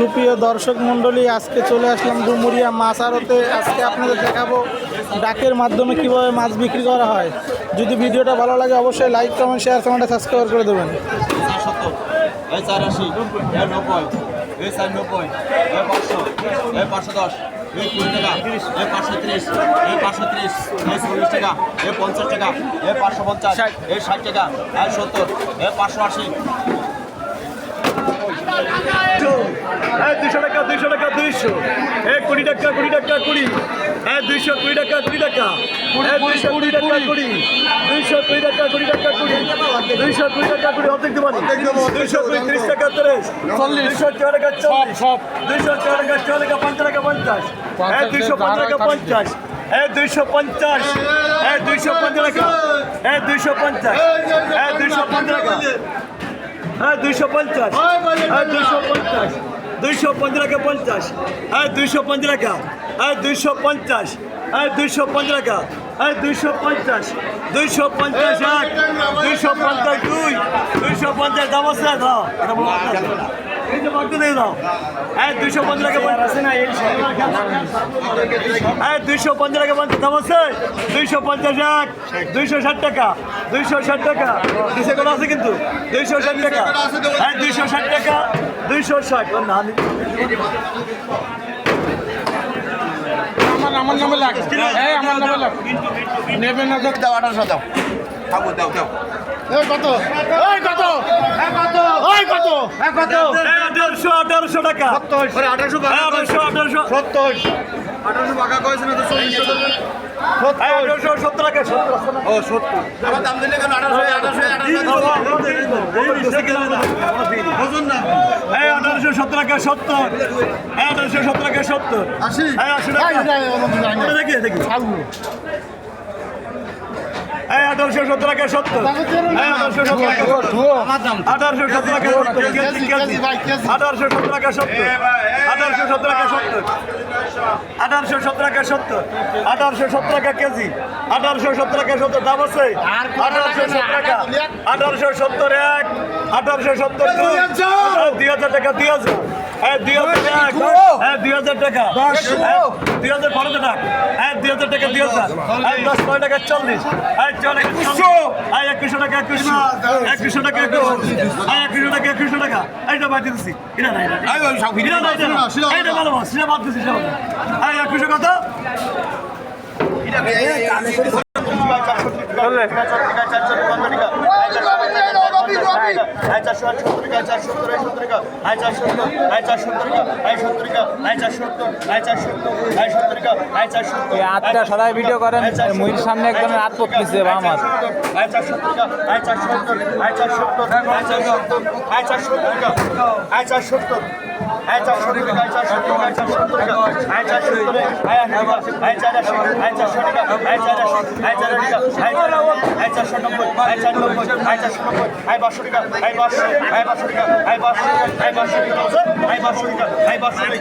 সুপ্রিয় দর্শক মণ্ডলী, আজকে চলে আসলাম ডুমুরিয়া মাছ আড়তে। আজকে আপনাদের দেখাবো ডাকের মাধ্যমে কীভাবে মাছ বিক্রি করা হয়। যদি ভিডিওটা ভালো লাগে, অবশ্যই লাইক কমেন্ট শেয়ার কমেন্টে সাবস্ক্রাইব করে দেবেন। পাঁচশো দশ কুড়ি টাকা পাঁচশো পাঁচশো চল্লিশ টাকা পঞ্চাশ টাকা এই পাঁচশো পঞ্চাশ এই ষাট টাকা এই সত্তর এই পাঁচশো আশি হ্যাঁ দুশো টাকা দুইশো টাকা দুইশো এ কুড়ি টাকা কুড়ি টাকা কুড়ি হ্যাঁ দুইশো কুড়ি টাকা কুড়ি টাকা হ্যাঁ দুইশো কুড়ি টাকা কুড়ি দুইশো কুড়ি টাকা কুড়ি টাকা কুড়ি দুইশো কুড়ি টাকা কুড়ি অর্ধেক দেবানি দুইশো কুড়ি ত্রিশ টাকা তিরিশ দুইশো চার টাকা চল্লিশ দুইশো চার টাকা চার টাকা পঞ্চাশ টাকা পঞ্চাশ হ্যাঁ দুইশো পঞ্চাশ টাকা পঞ্চাশ হ্যাঁ দুইশো পঞ্চাশ হ্যাঁ দুইশো পঞ্চাশ টাকা হ্যাঁ দুইশো পঞ্চাশ হ্যাঁ দুইশো পঞ্চাশ টাকা হ্যাঁ দুইশো পঞ্চাশ হ্যাঁ দুইশো পঞ্চাশ দুইশো পঞ্চাশ পঞ্চাশ। হ্যাঁ দুইশো পঞ্চাশ হ্যাঁ দুইশো পঞ্চাশ। হ্যাঁ দুইশো পঞ্চাশ হ্যাঁ দুইশো পঞ্চাশ। দুইশো পঞ্চাশ এক। দুইশো পঞ্চাশ দুই। দুইশো পঞ্চাশ। দাম আছে বাক্য দিয়ে দাও। হ্যাঁ দুইশো পঞ্চাশ হ্যাঁ দুইশো পঞ্চাশ টাকা পঞ্চাশ দাম আছে দুইশো পঞ্চাশ এক দুইশো ষাট টাকা। দুইশো ষাট টাকা। দুইশো করে আছে কিন্তু। দুইশো ষাট টাকা। হ্যাঁ দুইশো ষাট টাকা। দুইশো ষাট। না আমার আমার নামে লাগে। এই আমার নামে লাগে। নেবে না দাও আঠারোশো দাও। দাও কত? এই কত? কত? কত? আঠারোশো আঠারোশো টাকা আঠারোশো হ্যাঁ আঠারোশো সত্তর আঠারোশো বাঁকা কয়েছে না তো চল্লিশশো হ্যাঁ আঠারোশো সত্তর টাকা? ও সত্তর আমার দাম দিলে কেন আঠারোশো আঠারোশো হ্যাঁ আঠারোশো সত্তর টাকা সত্তর হ্যাঁ আঠারোশো সত্তর টাকা সত্তর আশি হ্যাঁ আশি টাকা দেখি দেখি হ্যাঁ আঠারোশো সত্তর টাকা সত্তর হ্যাঁ আঠারোশো সত্তর আঠারোশো সত্তর টাকা সত্তর আঠারোশো সত্তর সত্তর আঠারোশো সত্তর টাকা সত্তর আঠারোশো সত্তর টাকা সত্তর আঠারোশো সত্তর টাকা কেজি আঠারোশো সত্তর সত্তর দাম আছে আঠারোশো সত্তর টাকা আঠারোশো সত্তর এক আঠারোশো সত্তর দুই হ্যাঁ, হাজার টাকা দুই হাজার হ্যাঁ দুই হাজার এক হ্যাঁ দুই হাজার টাকা হ্যাঁ, দুই হাজার বারো টাকা হ্যাঁ দুই হাজার টাকা দুই হাজার হ্যাঁ দশ নয় টাকা চল্লিশ হ্যাঁ চল্লিশ হ্যাঁ একুশশো টাকা একুশশো একুশশো টাকা একুশশো হ্যাঁ একুশশো টাকা একুশশো টাকা এইটা বাদ দিতেছি এটা নাই এটা নাই এটা নাই, এটা নাই। এইটা ভালো বাস সেটা বাদ দিতেছি সেটা বাদ দিতেছি। আয় একুশশো কত আটটা সদাই ভিডিও করেন মুহির সামনে একজনের হাত পড়তেছে